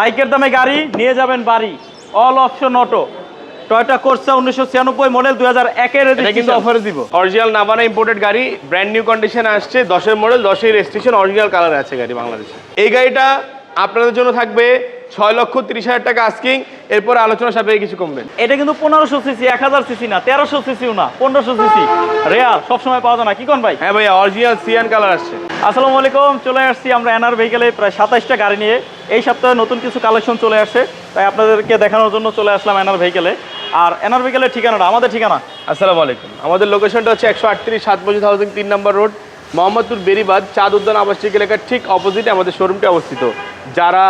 বাইকের দামে গাড়ি নিয়ে যাবেন বাড়ি। অল অপশন অটো টয়টা করছে উনিশশো ছিয়ানব্বই মডেল দুই হাজার একের কিন্তু অফারে দিব। অরিজিনাল নাভানা ইম্পোর্টেড গাড়ি ব্র্যান্ড নিউ কন্ডিশনে আসছে দশের মডেল দশের রেজিস্ট্রেশন অরিজিনাল কালার আছে গাড়ি বাংলাদেশে। এই গাড়িটা আপনাদের জন্য থাকবে ছয় লক্ষ তিরিশ হাজার টাকা আস্কিং এরপর আলোচনা সাপেক্ষে কিছু কমবেন এটা কিন্তু পনেরোশো সিসি এক হাজার সিসি না তেরোশো সিসিও না পনেরোশো সিসি। রেয়ার সবসময় পাওয়া যায় না। কি কোন ভাই? হ্যাঁ ভাইয়া অরিজিনাল সিয়ান কালার আসছে। আসসালামু আলাইকুম চলে আসছি আমরা এনআর ভেহিকেলে প্রায় সাতাইশটা গাড়ি নিয়ে। এই সপ্তাহে নতুন কিছু কালেকশন চলে আসছে তাই আপনাদেরকে দেখানোর জন্য চলে আসলাম এনআর ভেহিকেলে আর এনআর ভেহিকেলের ঠিকানাটা আমাদের ঠিকানা? আসসালামু আলাইকুম। আমাদের লোকেশনটা হচ্ছে একশো আটত্রিশ সাত মজিদ হাউসিং তিন নম্বর রোড মোহাম্মদপুর বেরিবাদ চাঁদ উদ্যান আবাসিক এলাকার ঠিক অপোজিটে আমাদের শোরুমটি অবস্থিত। যারা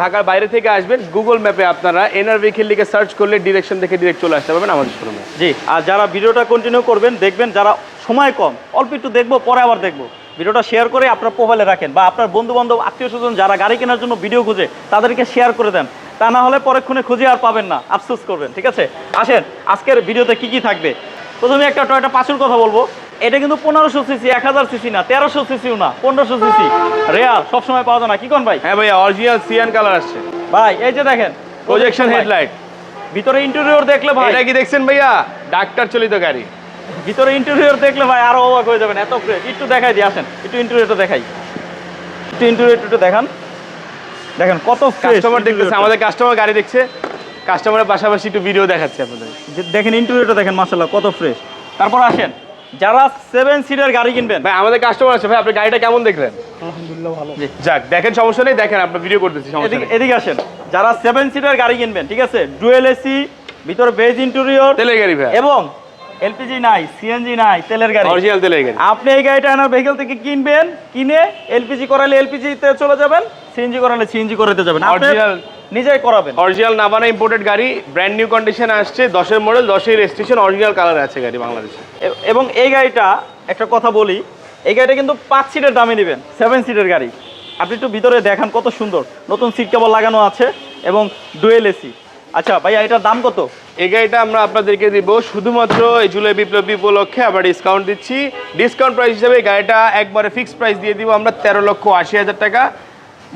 ঢাকার বাইরে থেকে আসবেন গুগল ম্যাপে আপনারা এনআর ভেহিকেল লিখে সার্চ করলে ডিরেকশন দেখে ডিরেক্ট চলে আসতে পারবেন আমাদের শোরুমে জি, আর যারা ভিডিওটা কন্টিনিউ করবেন, দেখবেন যারা সময় কম, অল্প একটু দেখব, পরে আবার দেখব। ভিডিওটা শেয়ার করে আপনার প্রোফাইলে রাখেন বা আপনার বন্ধু বান্ধব আত্মীয় স্বজন যারা গাড়ি কেনার জন্য ভিডিও খুঁজে, তাদেরকে শেয়ার করে দেন। তা না হলে পরক্ষণে খুঁজে আর পাবেন না। আফসোস করবেন, ঠিক আছে? আসেন, আজকের ভিডিওতে কি কি থাকবে? প্রথমে একটা টয়টা পাঁচুর কথা বলব। এটা কিন্তু পনেরোশো সিসি এক হাজার সিসি না তেরোশো সিসিও না পনেরোশো সিসি। রেয়ার সবসময় পাওয়া যায় না। কি কোন ভাই? হ্যাঁ ভাইয়া অরিজিনাল সিয়ান কালার আসছে। ভাই এই যে দেখেন প্রজেকশন হেডলাইট ভিতরে ইন্টেরিয়র দেখলে ভাই। এটা কি দেখছেন ভাইয়া? ডাক্তার চলিত গাড়ি। ভিতরে ইন্টেরিয়র দেখলে ভাই আরও অবাক হয়ে যাবেন এত একটু দেখাই দিয়ে আসেন একটু ইন্টেরিয়রটা দেখাই। একটু ইন্টেরিয়র একটু দেখান। দেখেন কত ফ্রেশ কাস্টমার দেখতেছে আমাদের কাস্টমার গাড়ি দেখছে। কাস্টমারের পাশাপাশি একটু ভিডিও দেখাচ্ছে আপনাদের। দেখেন ইন্টেরিয়রটা দেখেন মাশাআল্লাহ কত ফ্রেশ তারপর আসেন। যারা সেভেন সিটের গাড়ি কিনবেন। ভাই আমাদের কাস্টমার আছে ভাই আপনি গাড়িটা কেমন দেখলেন? জি। যাক দেখেন সমস্যা নেই দেখেন আপনার ভিডিও করতেছি সমস্যা এদিকে নেই। এদিকে আসেন। যারা সেভেন সিটের গাড়ি কিনবেন ঠিক আছে? ডুয়েল এসি ভিতরে বেজ ইন্টেরিয়র তেলের গাড়ি ভাই। এবং এলপিজি নাই সিএনজি নাই তেলের গাড়ি। অরিজিনাল তেলের গাড়ি। আপনি এই গাড়িটা আনার ভেহিকেল থেকে কিনবেন কিনে এলপিজি করালে এলপিজিতে চলে যাবেন সিএনজি করালে সিএনজি করাতে যাবেন। Original- নিজেই করাবেন। অরিজিনাল নাভানা ইম্পোর্টেড গাড়ি ব্র্যান্ড নিউ কন্ডিশন আসছে দশের মডেল দশের রেজিস্ট্রেশন অরিজিনাল কালার আছে গাড়ি বাংলাদেশে। এবং এই গাড়িটা একটা কথা বলি এই গাড়িটা কিন্তু পাঁচ সিটের দামে নেবেন সেভেন সিটের গাড়ি। আপনি একটু ভিতরে দেখান কত সুন্দর। নতুন সিট কেবল লাগানো আছে এবং ডুয়েল এসি আচ্ছা ভাইয়া এটার দাম কত? এই গাড়িটা আমরা আপনাদেরকে দিব শুধুমাত্র এই জুলাই বিপ্লবী উপলক্ষে আমরা ডিসকাউন্ট দিচ্ছি। ডিসকাউন্ট প্রাইস হিসেবে এই গাড়িটা একবারে ফিক্সড প্রাইস দিয়ে দিব আমরা তেরো লক্ষ আশি হাজার টাকা।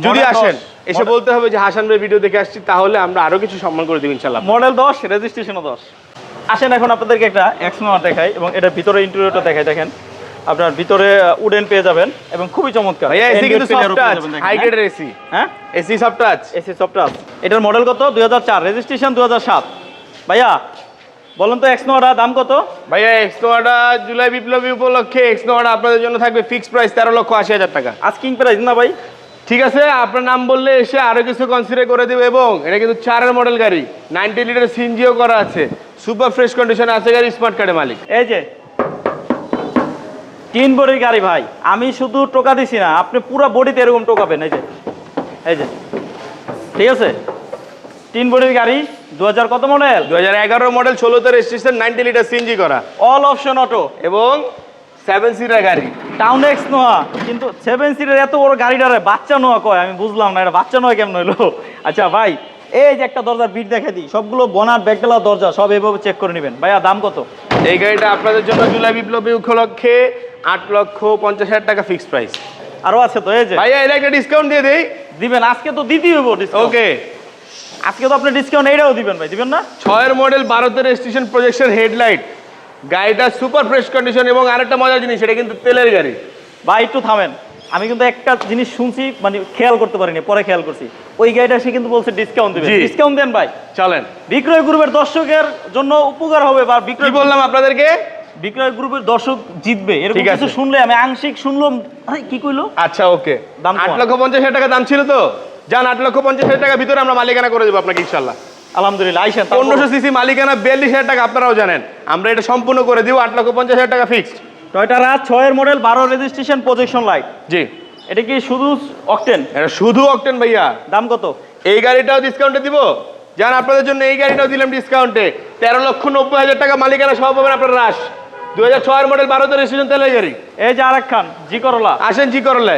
যদি আসেন এসে বলতে হবে যে হাসান ভাই ভিডিও দেখে আসছি তাহলে আমরা আরও কিছু সম্মান করে দিব ইনশাল্লাহ মডেল দশ রেজিস্ট্রেশনও দশ। আসেন এখন আপনাদেরকে একটা এক্সনোয়ার দেখাই এবং এটার ভিতরে ইন্টেরিয়রটা দেখাই দেখেন। আপনার ভিতরে উডেন পেয়ে যাবেন এবং খুবই চমৎকার। ভাইয়া এসি কিন্তু সফট টাচ হাই? গ্রেডের এসি হ্যাঁ? AC soft touch AC software এটার মডেল কত? দুই হাজার চার। রেজিস্ট্রেশন দু হাজার সাত। ভাইয়া বলুন তো এক্সনোয়াটা দাম কত? ভাইয়া এক্সনোয়াটা জুলাই বিপ্লবী উপলক্ষে এক্সনোয়াটা আপনাদের জন্য থাকবে ফিক্সড প্রাইস তেরো লক্ষ আশি হাজার টাকা। আস্কিং প্রাইস না ভাই? ঠিক আছে আপনার নাম বললে এসে আরও কিছু কনসিডার করে দেবে এবং এটা কিন্তু চারের মডেল গাড়ি নাইনটি লিটার সিনজিও করা আছে সুপার ফ্রেশ কন্ডিশনে আছে গাড়ি স্মার্ট কার্ডের মালিক। এই যে তিন বডির গাড়ি ভাই আমি শুধু টোকা দিছি না আপনি পুরো বডিতে এরকম টোকাবেন এই যে এই যে ঠিক আছে? তিন বডির গাড়ি দু হাজার কত মডেল দু হাজার এগারো মডেল ষোলোতে রেজিস্ট্রেশন নাইনটি লিটার সিএনজি করা। অল অপশন অটো এবং সেভেন সিটার গাড়ি। টাউন এক্স নোয়া কিন্তু সেভেন সিটের এত বড় গাড়িটারে বাচ্চা নোয়া কয় আমি বুঝলাম না এটা বাচ্চা নোয়া কেমন হইল? আচ্ছা ভাই এই যে একটা দরজার বিট দেখে দিই সবগুলো বনার ব্যাগডালা দরজা সব এভাবে চেক করে নেবেন। ভাইয়া দাম কত? এই গাড়িটা আপনাদের জন্য জুলাই বিপ্লবী উপলক্ষে আট লক্ষ পঞ্চাশ হাজার টাকা ফিক্সড প্রাইস আরও আছে তো এই যে। ভাইয়া এটা একটা ডিসকাউন্ট দিয়ে দেই। দিবেন আজকে তো দিতেই হইব ওকে। আজকে তো আপনি ডিসকাউন্ট এইটাও দিবেন ভাই দিবেন না? ছয়ের মডেল ভারতের রেজিস্ট্রেশন প্রজেকশন হেডলাইট গাড়িটা সুপার ফ্রেশ কন্ডিশন এবং আরেকটা মজার জিনিস এটা কিন্তু তেলের গাড়ি। ভাই একটু থামেন। আমি কিন্তু একটা জিনিস শুনছি মানে খেয়াল করতে পারিনি পরে খেয়াল করছি। ওই গাড়িটা সে কিন্তু বলছে ডিসকাউন্ট দিবেন জি। ডিসকাউন্ট দেন ভাই। চলেন। বিক্রয় গ্রুপের দর্শকের জন্য উপকার হবে বা কি বিক্রয় বললাম আপনাদেরকে? বিক্রয় গ্রুপের দর্শক জিতবে এরকম কিছু শুনলে আমি আংশিক শুনলাম। আরে কি কইলো? আচ্ছা ওকে। দাম আট কমান। লক্ষ পঞ্চাশ হাজার টাকা দাম ছিল তো? যান আট লক্ষ পঞ্চাশ হাজার টাকা ভিতরে আমরা মালিকানা করে দেবো আপনাকে ইনশাল্লাহ। আলহামদুলিল্লাহ আইসেন পনেরোশো সিসি মালিকানা বিয়াল্লিশ হাজার টাকা আপনারাও জানেন। আমরা এটা সম্পূর্ণ করে দিব আট লক্ষ পঞ্চাশ হাজার টাকা ফিক্সড টয়টা রাত ছয়ের মডেল বারো রেজিস্ট্রেশন প্রজেকশন লাইট জি। এটা কি শুধু অকটেন এটা শুধু অকটেন ভাইয়া। দাম কত? এই গাড়িটাও ডিসকাউন্টে দিব? যান আপনাদের জন্য এই গাড়িটাও দিলাম ডিসকাউন্টে তেরো লক্ষ নব্বই হাজার টাকা মালিকানা সহ পাবেন আপনার রাশ। দু হাজার ছয়ের মডেল ভারতের রেজিস্ট্রেশন তেলের গাড়ি। এই যে আরেক খান জি করলা। আসেন জি করলে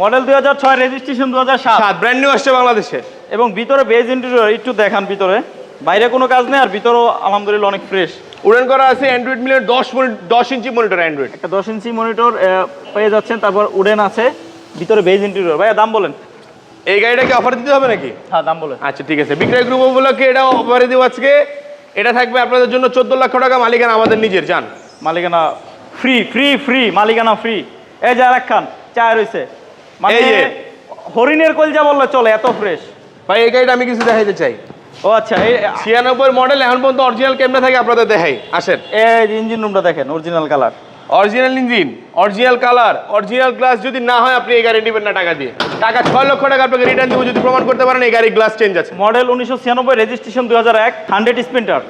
মডেল দুই হাজার ছয় রেজিস্ট্রেশন দু হাজার সাত। ব্র্যান্ড নিউ আসছে বাংলাদেশে। এবং ভিতরে বেজ ইন্টেরিয়র একটু দেখান ভিতরে। বাইরে কোনো কাজ নেই আর ভিতরেও আলহামদুলিল্লাহ অনেক ফ্রেশ উড়ান করা আছে অ্যান্ড্রয়েড মিলিয়ন দশ মিনিট দশ ইঞ্চি মনিটর অ্যান্ড্রয়েড একটা দশ ইঞ্চি মনিটর পেয়ে যাচ্ছেন তারপর উডেন আছে ভিতরে বেজ ইন্টেরিয়র ভাইয়া দাম বলেন। এই গাড়িটা কি অফার দিতে হবে নাকি? হ্যাঁ দাম বলে আচ্ছা ঠিক আছে। বিক্রয় গ্রুপ উপলক্ষে এটা অফারে দিব আজকে। এটা থাকবে আপনাদের জন্য চোদ্দ লক্ষ টাকা মালিকানা আমাদের নিজের যান মালিকানা ফ্রি ফ্রি ফ্রি মালিকানা ফ্রি এই যে আরেক খান চায় রয়েছে মানে। হরিণের কলজা বললে চলে এত ফ্রেশ ভাই এই গাড়িটা আমি কিছু দেখাইতে চাই। ও আচ্ছা এই ছিয়ানব্বই মডেল এখন পর্যন্ত অরিজিনাল ক্যামেরা থাকে আপনাদের দেখাই। আসেন। এই ইঞ্জিন রুমটা দেখেন original colour original engine original colour original glass যদি না হয় আপনি এই গাড়ি নেবেন না টাকা দিয়ে। টাকা ছয় লক্ষ টাকা আপনাকে রিটার্ন দিব যদি প্রমাণ করতে পারেন এই গাড়ির গ্লাস চেঞ্জ আছে। মডেল উনিশশো ছিয়ানব্বই রেজিস্ট্রেশন দুই হাজার এক hundred sprinter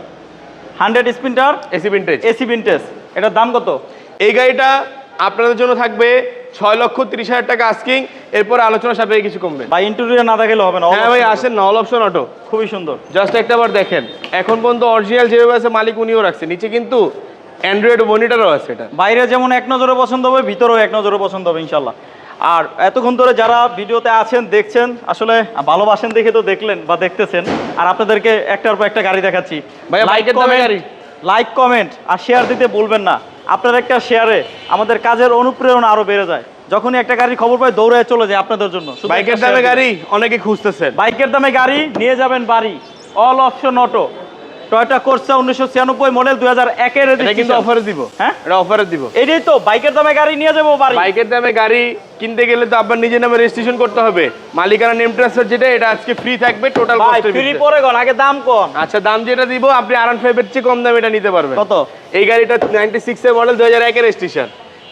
hundred sprinter AC vintage AC vintage এটার দাম কত? এই গাড়িটা আপনাদের জন্য থাকবে ছয় লক্ষ তিরিশ হাজার টাকা আস্কিং এরপর আলোচনা সাপেক্ষে কিছু কমবে। বা ইন্টারভিউ না দেখালে হবে না হ্যাঁ ভাই আসেন না অল অপশন অটো খুবই সুন্দর। জাস্ট একটা বার দেখেন এখন পর্যন্ত অরিজিনাল যেভাবে আছে মালিক উনিও রাখছে। নিচে কিন্তু অ্যান্ড্রয়েড মনিটরও আছে এটা। বাইরে যেমন এক নজরে পছন্দ হবে ভিতরেও এক নজরে পছন্দ হবে ইনশাল্লাহ আর এতক্ষণ ধরে যারা ভিডিওতে আছেন দেখছেন আসলে ভালোবাসেন দেখে তো দেখলেন বা দেখতেছেন আর আপনাদেরকে একটার পর একটা গাড়ি দেখাচ্ছি। লাইক কমেন্ট আর শেয়ার দিতে বলবেন না। আপনার একটা শেয়ারে আমাদের কাজের অনুপ্রেরণা আরও বেড়ে যায়। যখনই একটা গাড়ি খবর পাই দৌড়ায় চলে যায় আপনাদের জন্য। বাইকের দামে গাড়ি অনেকে খুঁজতেছে বাইকের দামে গাড়ি নিয়ে যাবেন বাড়ি। All option auto Toyota Corsa উনিশশো ছিয়ানব্বই মডেল দুই হাজার একের কিন্তু অফারে দিব। হ্যাঁ? এটা অফারে দিব। এটাই তো বাইকের দামে গাড়ি নিয়ে যাব বাইকের দামে গাড়ি কিনতে গেলে তো আপনার নিজের নামে রেজিস্ট্রেশন করতে হবে। মালিকানা নেম ট্রান্সফার যেটা এটা আজকে ফ্রি থাকবে টোটাল ফ্রি পরে গন আগে দাম কম। আচ্ছা দাম যেটা দিব আপনি আর ফাইভের চেয়ে কম দামে এটা নিতে পারবেন। কত? এই গাড়িটা নাইনটি সিক্স এর মডেল দুই হাজার একের রেজিস্ট্রেশন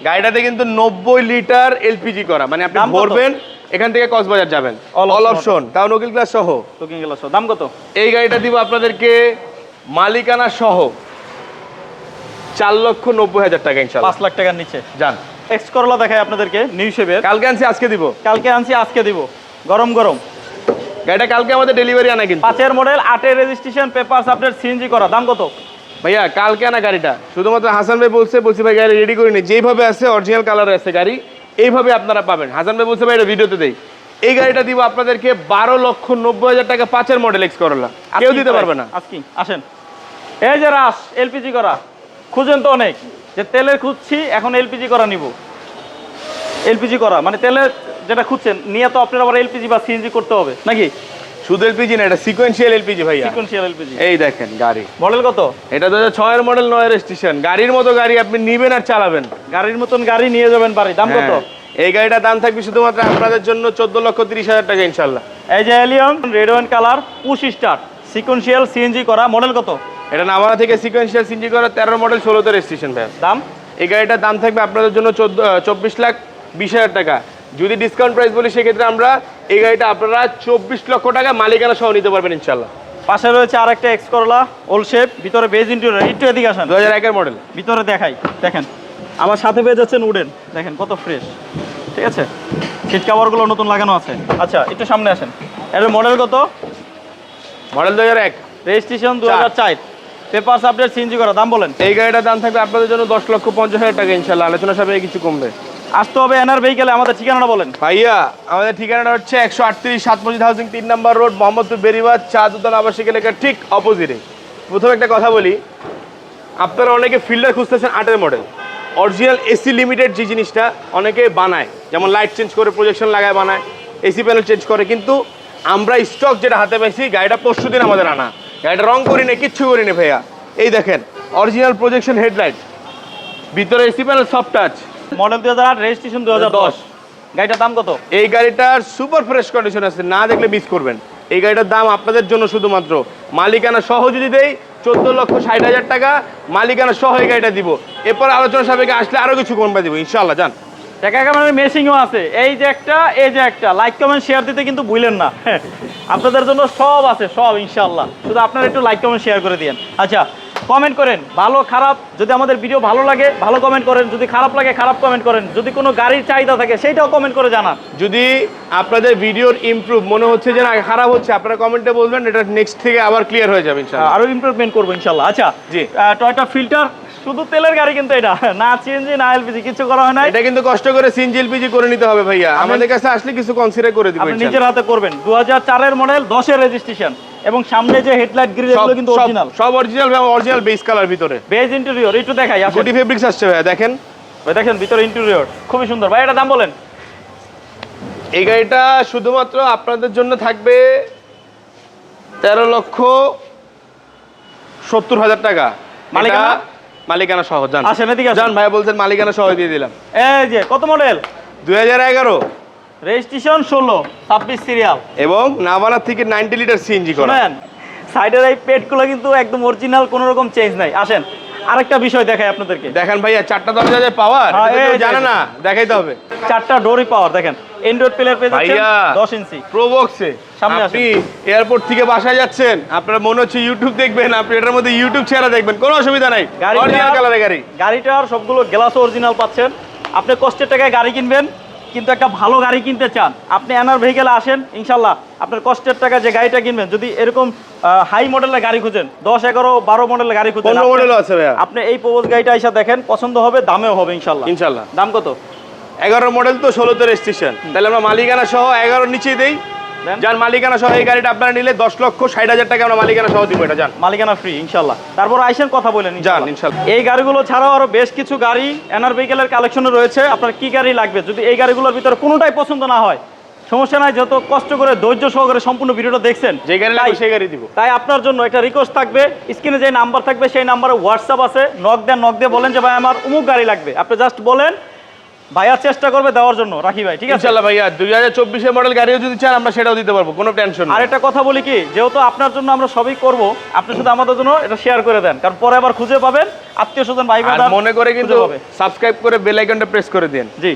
গাড়িটাতে কিন্তু নব্বই লিটার এলপিজি করা। মানে আপনি ভরবেন এখান থেকে কক্সবাজার যাবেন। অল অপশন তাও নকিল ক্লাস সহ। টুকিং সহ। দাম কত? এই গাড়িটা দিব আপনাদেরকে মালিকানা সহ চার লক্ষ নব্বই হাজার টাকা ইনশাল্লাহ পাঁচ লাখ টাকার নিচে। যান এক্স করলা দেখায় আপনাদেরকে নিউ শেপের কালকে আনছি আজকে দিব। কালকে আনছি আজকে দিব। গরম গরম। গাড়িটা কালকে আমাদের ডেলিভারি আনা কিন্তু। পাঁচের মডেল আটের রেজিস্ট্রেশন পেপার আপডেট সিএনজি করা। দাম কত? ভাইয়া কালকে আনা গাড়িটা। শুধুমাত্র হাসান ভাই বলছে বলছি ভাই গাড়ি রেডি করিনি। যেইভাবে আছে অরিজিনাল কালার আছে গাড়ি এইভাবে আপনারা পাবেন। হাসান ভাই বলছে ভাই এটা ভিডিওতে দেই। এই গাড়িটা দিব আপনাদেরকে বারো লক্ষ নব্বই হাজার টাকা পাঁচের মডেল এক্স করলা কেউ দিতে পারবে না। আজকে? আসেন। এই যে রাস এলপিজি করা। খুঁজেন তো অনেক যে তেলের খুঁজছি এখন এলপিজি করা নিব। এলপিজি করা মানে তেলের যেটা খুঁজছেন নিয়ে তো আপনার আবার এলপিজি বা সিএনজি করতে হবে নাকি? শুধু এলপিজি না এটা সিকোয়েন্সিয়াল এলপিজি ভাইয়া। Sequential LPG. এই দেখেন গাড়ি। মডেল কত? এটা দু হাজার ছয়ের মডেল নয় রেজিস্ট্রেশন গাড়ির মতো গাড়ি আপনি নিবেন আর চালাবেন। গাড়ির মতন গাড়ি নিয়ে যাবেন বাড়ি দাম কত? হ্যাঁ। এই গাড়িটার দাম থাকবে শুধুমাত্র আপনাদের জন্য চোদ্দ লক্ষ তিরিশ হাজার টাকা ইনশাল্লাহ। এই যে Allion red one colour push star sequential CNG করা মডেল কত? এটা নামারা থেকে সিকোয়েন্সিয়াল সিনজি করা তেরো মডেল ষোলোতে রেজিস্ট্রেশন ভাইয়া। দাম? এই গাড়িটার দাম থাকবে আপনাদের জন্য চোদ্দ চব্বিশ লাখ বিশ হাজার টাকা। যদি ডিসকাউন্ট প্রাইস বলি সেক্ষেত্রে আমরা এই গাড়িটা আপনারা চব্বিশ লক্ষ টাকা মালিকানা সহ নিতে পারবেন ইনশাল্লাহ পাশে রয়েছে আরেকটা এক্স করলা ওল শেপ ভিতরে বেজ ইন্টেরিয়র একটু এদিকে আসেন। দু হাজার একের মডেল ভিতরে দেখাই দেখেন। আমার সাথে পেয়ে যাচ্ছেন উডেন দেখেন কত ফ্রেশ ঠিক আছে? সিট কাভারগুলো নতুন লাগানো আছে। আচ্ছা একটু সামনে আসেন। এর মডেল কত? মডেল দু হাজার এক। রেজিস্ট্রেশন দু হাজার চার। পেপার আপডেট সিএনজি করা দাম বলেন। এই গাড়িটার দাম থাকবে আপনাদের জন্য দশ লক্ষ পঞ্চাশ হাজার টাকা ইনশাল্লাহ আলোচনা সাপেক্ষে কিছু কমবে। আসতে হবে এনার ভেহিকেলে আমাদের ঠিকানাটা বলেন। ভাইয়া আমাদের ঠিকানাটা হচ্ছে একশো আটত্রিশ সাত মসজিদ হাউসিং তিন নম্বর রোড মোহাম্মদপুর বেরিবাদ চাঁদ উদ্যান আবাসিক এলাকার ঠিক অপোজিটে। প্রথমে একটা কথা বলি আপনারা অনেকে ফিল্ডার খুঁজতেছেন আটের মডেল অরিজিনাল এসি লিমিটেড যে জিনিসটা অনেকে বানায় যেমন লাইট চেঞ্জ করে প্রজেকশন লাগায় বানায় এসি প্যানেল চেঞ্জ করে কিন্তু আমরা স্টক যেটা হাতে পাইছি গাড়িটা পরশু দিন আমাদের আনা। গাড়িটা রং করি না কিচ্ছু করি না ভাইয়া। এই দেখেন অরিজিনাল প্রজেকশন হেডলাইট ভিতরে AC panel soft touch model দু হাজার আট রেজিস্ট্রেশন দু হাজার দশ। গাড়িটার দাম কত? এই গাড়িটার সুপার ফ্রেশ কন্ডিশন আছে না দেখলে মিস করবেন। এই গাড়িটার দাম আপনাদের জন্য শুধুমাত্র। মালিকানা সহ যদি দেই চোদ্দ লক্ষ ষাট হাজার টাকা মালিকানা সহ এই গাড়িটা দিব। এরপর আলোচনা সাপেক্ষে আসলে আরও কিছু কমবে দিব ইনশাল্লাহ জান টাকা কামানোর মেশিনও আছে। এই যে একটা, এই যে একটা। লাইক কমেন্ট শেয়ার দিতে কিন্তু ভুলেন না। আপনাদের জন্য সব আছে, সব ইনশাল্লাহ শুধু আপনারা একটু লাইক কমেন্ট শেয়ার করে দিন আচ্ছা কমেন্ট করেন। ভালো খারাপ যদি আমাদের ভিডিও ভালো লাগে ভালো কমেন্ট করেন। যদি খারাপ লাগে খারাপ কমেন্ট করেন। যদি কোনো গাড়ির চাহিদা থাকে সেইটাও কমেন্ট করে জানান। যদি আপনাদের ভিডিওর ইমপ্রুভ মনে হচ্ছে যে না খারাপ হচ্ছে আপনারা কমেন্টে বলবেন এটা নেক্সট থেকে আবার ক্লিয়ার হয়ে যাবে ইনশাল্লাহ আরও ইমপ্রুভমেন্ট করব ইনশাল্লাহ আচ্ছা জি। টয়টা ফিল্টার শুধু তেলের গাড়ি কিন্তু এটা। না সিএনজি না এলপিজি কিছু করা হয় না এটা কিন্তু কষ্ট করে সিনজিল পিজি করে নিতে হবে ভাইয়া। আমাদের কাছে আসলে কিছু কনসিডার করে দিব আপনি নিজের হাতে করবেন। দু হাজার চারের মডেল দশের রেজিস্ট্রেশন এবং সামনে যে হেডলাইট গ্রিল এগুলো কিন্তু অরিজিনাল সব অরিজিনাল অরিজিনাল বেস কালার ভিতরে। বেজ ইন্টেরিয়র একটু দেখাই গুটি ফেব্রিক্স আসছে ভাইয়া দেখেন। ভাই দেখেন ভিতরে ইন্টেরিয়র খুবই সুন্দর। ভাই এটা দাম বলেন। এই গাড়িটা শুধুমাত্র আপনাদের জন্য থাকবে তেরো লক্ষ সত্তর হাজার টাকা। মালিকানা? মালিকানা সহ যান আসেন এদিকে। যান ভাই বলছেন মালিকানা সহ দিয়ে দিলাম। এই যে কত মডেল দুই হাজার এগারো। রেজিস্ট্রেশন ষোলো ছাব্বিশ সিরিয়াল এবং নাভানা থেকে নাইনটি লিটার সিএনজি করা। শুনেন সাইডের এই পেটগুলো কিন্তু একদম অরিজিনাল কোনো রকম চেঞ্জ নাই। আসেন আরেকটা বিষয় দেখাই আপনাদেরকে। দেখেন ভাইয়া চারটা দরজা যে পাওয়ার হ্যাঁ, যে, জানে না দেখাইতে হবে। চারটা ডোরই পাওয়ার দেখেন। এন্ড্রয়েড প্লেয়ার পেয়ে যাচ্ছেন ভাইয়া দশ ইঞ্চি প্রোবক্সে সামনে আপনি এয়ারপোর্ট থেকে বাসায় যাচ্ছেন আপনার মনে হচ্ছে ইউটিউব দেখবেন আপনি এটার মধ্যে ইউটিউব ছেড়ে দেখবেন কোনো অসুবিধা নাই। অরিজিনাল কালারের গাড়ি। গাড়িটার সবগুলো গ্লাস অরিজিনাল পাচ্ছেন। আপনি কষ্টের টাকায় গাড়ি কিনবেন কিন্তু একটা ভালো গাড়ি কিনতে চান আপনি এনার ভেহিকেলে আসেন ইনশাল্লাহ আপনার কষ্টের টাকা যে গাড়িটা কিনবেন যদি এরকম হাই মডেলের গাড়ি খুঁজেন দশ এগারো বারো মডেলের গাড়ি খুঁজেন মডেল আছে আপনি এই প্রবোজ গাড়িটা এসে দেখেন পছন্দ হবে দামেও হবে ইনশাল্লাহ। ইনশাল্লাহ। দাম কত? এগারো মডেল তো ষোলোতে রেজিস্ট্রেশন তাহলে আমরা মালিকানা সহ এগারোর নিচেই দেই। যার মালিকানা সহ এই গাড়িটা আপনারা নিলে দশ লক্ষ ষাট হাজার টাকা আমরা মালিকানা সহ দিব এটা যান। মালিকানা ফ্রি ইনশাল্লাহ। তারপর আইসেন কথা বলেন যান, ইনশাল্লাহ। এই গাড়িগুলো ছাড়াও আরও বেশ কিছু গাড়ি এনআর ভেহিকেলের কালেকশনে রয়েছে। আপনার কি গাড়ি লাগবে? যদি এই গাড়িগুলোর ভিতরে কোনোটাই পছন্দ না হয় সমস্যা নাই যত কষ্ট করে ধৈর্য সহকারে সম্পূর্ণ ভিডিওটা দেখছেন যে গাড়ি লাগবে সেই গাড়ি দিব। তাই আপনার জন্য একটা রিকোয়েস্ট থাকবে। স্ক্রিনে যে নাম্বার থাকবে সেই নাম্বারে হোয়াটসঅ্যাপ আছে। নক দেন নক দিয়ে বলেন যে ভাই আমার অমুক গাড়ি লাগবে। আপনি জাস্ট বলেন ভাইয়ার চেষ্টা করবে দেওয়ার জন্য। রাখি ভাই ঠিক আছে? ভাইয়া দুই হাজার চব্বিশের মডেল গাড়িও যদি চান আমরা সেটাও দিতে পারব কোনো টেনশন আর একটা কথা বলি কি যেহেতু আপনার জন্য আমরা সবই করব আপনি শুধু আমাদের জন্য এটা শেয়ার করে দেন কারণ পরে আবার খুঁজে পাবেন আত্মীয় স্বজন ভাই আর মনে করে কিন্তু সাবস্ক্রাইব করে বেল আইকনটা প্রেস করে দিন। জি।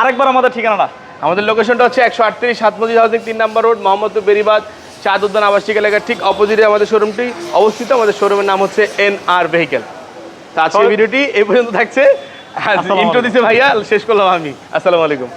আরেকবার আমাদের ঠিকানাটা। আমাদের লোকেশনটা হচ্ছে একশো আটত্রিশ সাতমজি হাউসিং তিন নম্বর রোড মোহাম্মদপুর বেরিবাদ চাঁদ উদ্যান আবাসিক এলাকার ঠিক অপোজিটে আমাদের শোরুমটি অবস্থিত আমাদের শোরুমের নাম হচ্ছে এন আর ভেহিকেল তা আজকের ভিডিওটি এই পর্যন্ত থাকছে। ইন্ট্রো দিছে ভাইয়া শেষ করলাম আমি। আসসালামু আলাইকুম।